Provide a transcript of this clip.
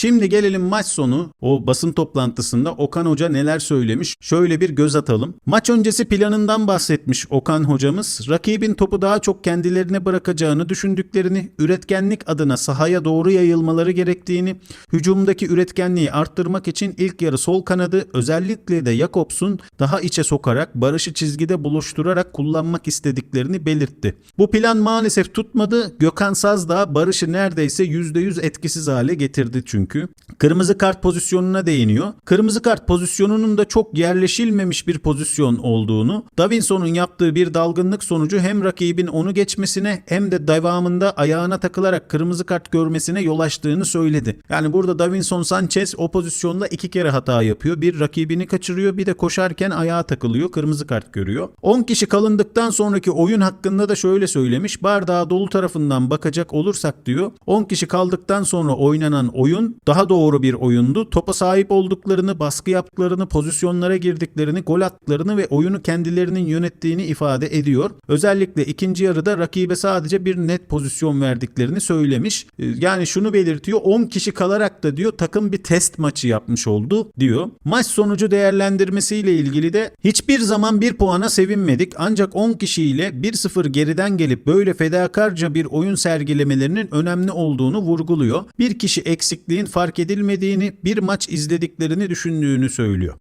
Şimdi gelelim maç sonu. O basın toplantısında Okan Hoca neler söylemiş? Şöyle bir göz atalım. Maç öncesi planından bahsetmiş Okan hocamız. Rakibin topu daha çok kendilerine bırakacağını düşündüklerini, üretkenlik adına sahaya doğru yayılmaları gerektiğini, hücumdaki üretkenliği arttırmak için ilk yarı sol kanadı özellikle de Jakobs'un daha içe sokarak Barış'ı çizgide buluşturarak kullanmak istediklerini belirtti. Bu plan maalesef tutmadı. Gökhan Sazdağ Barış'ı neredeyse %100 etkisiz hale getirdi çünkü. que Kırmızı kart pozisyonuna değiniyor. Kırmızı kart pozisyonunun da çok yerleşilmemiş bir pozisyon olduğunu, Davinson'un yaptığı bir dalgınlık sonucu hem rakibin onu geçmesine hem de devamında ayağına takılarak kırmızı kart görmesine yol açtığını söyledi. Yani burada Davinson Sanchez o pozisyonda iki kere hata yapıyor. Bir rakibini kaçırıyor bir de koşarken ayağa takılıyor kırmızı kart görüyor. 10 kişi kalındıktan sonraki oyun hakkında da şöyle söylemiş. Bardağa dolu tarafından bakacak olursak diyor. 10 kişi kaldıktan sonra oynanan oyun daha doğru bir oyundu. Topa sahip olduklarını, baskı yaptıklarını, pozisyonlara girdiklerini, gol attıklarını ve oyunu kendilerinin yönettiğini ifade ediyor. Özellikle ikinci yarıda rakibe sadece bir net pozisyon verdiklerini söylemiş. Ee, Yani şunu belirtiyor. 10 kişi kalarak da diyor takım bir test maçı yapmış oldu diyor. Maç sonucu değerlendirmesiyle ilgili de hiçbir zaman bir puana sevinmedik. Ancak 10 kişiyle 1-0 geriden gelip böyle fedakarca bir oyun sergilemelerinin önemli olduğunu vurguluyor. Bir kişi eksikliğin fark edilmediğini, bir maç izlediklerini düşündüğünü söylüyor.